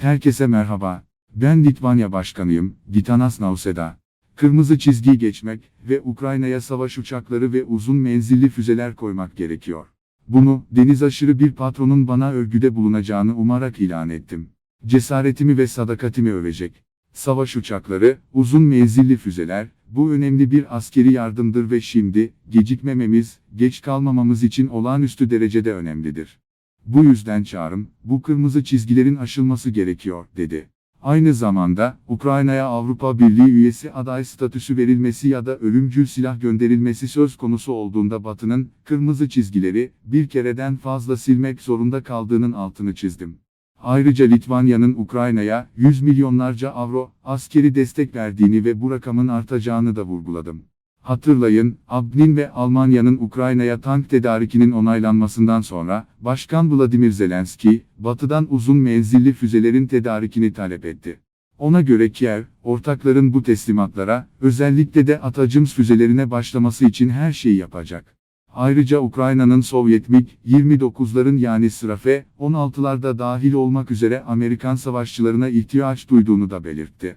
Herkese merhaba. Ben Litvanya Başkanıyım, Gitanas Nauseda. Kırmızı çizgiyi geçmek ve Ukrayna'ya savaş uçakları ve uzun menzilli füzeler koymak gerekiyor. Bunu, deniz aşırı bir patronun bana övgüde bulunacağını umarak ilan ettim. Cesaretimi ve sadakatimi övecek. Savaş uçakları, uzun menzilli füzeler, bu önemli bir askeri yardımdır ve şimdi, gecikmememiz, geç kalmamamız için olağanüstü derecede önemlidir. Bu yüzden çağrım, bu kırmızı çizgilerin aşılması gerekiyor, dedi. Aynı zamanda, Ukrayna'ya Avrupa Birliği üyesi aday statüsü verilmesi ya da ölümcül silah gönderilmesi söz konusu olduğunda Batı'nın, kırmızı çizgileri, bir kereden fazla silmek zorunda kaldığının altını çizdim. Ayrıca Litvanya'nın Ukrayna'ya 100 milyonlarca avro askeri destek verdiğini ve bu rakamın artacağını da vurguladım. Hatırlayın, Abnin ve Almanya'nın Ukrayna'ya tank tedarikinin onaylanmasından sonra, Başkan Vladimir Zelenski, Batı'dan uzun menzilli füzelerin tedarikini talep etti. Ona göre Kiev, ortakların bu teslimatlara, özellikle de Atacms füzelerine başlaması için her şeyi yapacak. Ayrıca Ukrayna'nın Sovyet MiG-29'ların yani Sırafe, 16'larda dahil olmak üzere Amerikan savaşçılarına ihtiyaç duyduğunu da belirtti.